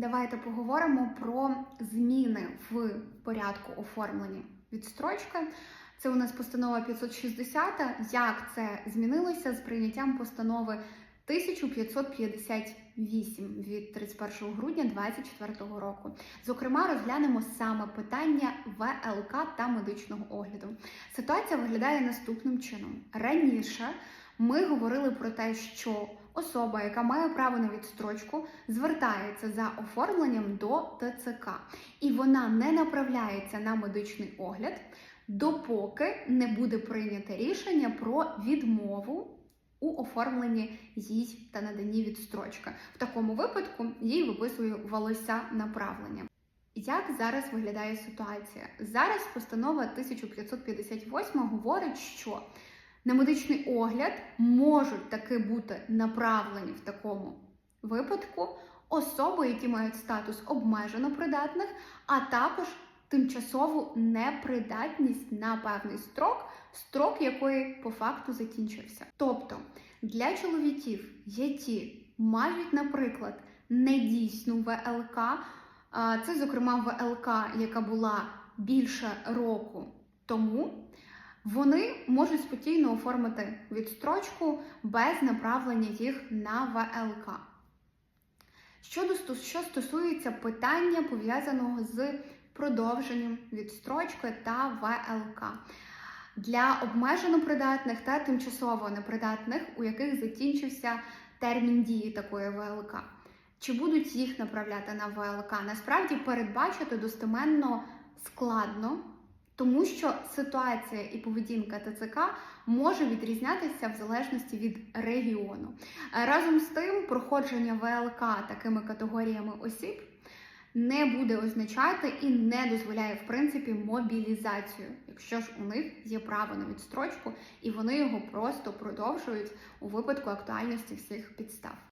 Давайте поговоримо про зміни в порядку оформлення відстрочки. Це у нас постанова 560. Як це змінилося з прийняттям постанови 1558 від 31 грудня 2024 року? Зокрема, розглянемо саме питання ВЛК та медичного огляду. Ситуація виглядає наступним чином: раніше ми говорили про те, що особа, яка має право на відстрочку, звертається за оформленням до ТЦК, і вона не направляється на медичний огляд, допоки не буде прийнято рішення про відмову. У оформленні їй та наданні відстрочки. В такому випадку їй виписувалося направлення. Як зараз виглядає ситуація? Зараз постанова 1558 говорить, що на медичний огляд можуть таки бути направлені в такому випадку особи, які мають статус обмежено придатних, а також тимчасову непридатність на певний строк, строк якої по факту закінчився. Тобто для чоловіків, які мають, наприклад, недійсну ВЛК, це, зокрема, ВЛК, яка була більше року тому, вони можуть спокійно оформити відстрочку без направлення їх на ВЛК. Щодо що стосується питання пов'язаного з продовженням відстрочки та ВЛК для обмежено придатних та тимчасово непридатних, у яких закінчився термін дії такої ВЛК. Чи будуть їх направляти на ВЛК? Насправді передбачити достеменно складно, тому що ситуація і поведінка ТЦК може відрізнятися в залежності від регіону. Е, Разом з тим, проходження ВЛК такими категоріями осіб не буде означати і не дозволяє в принципі мобілізацію, якщо ж у них є право на відстрочку, і вони його просто продовжують у випадку актуальності всіх підстав.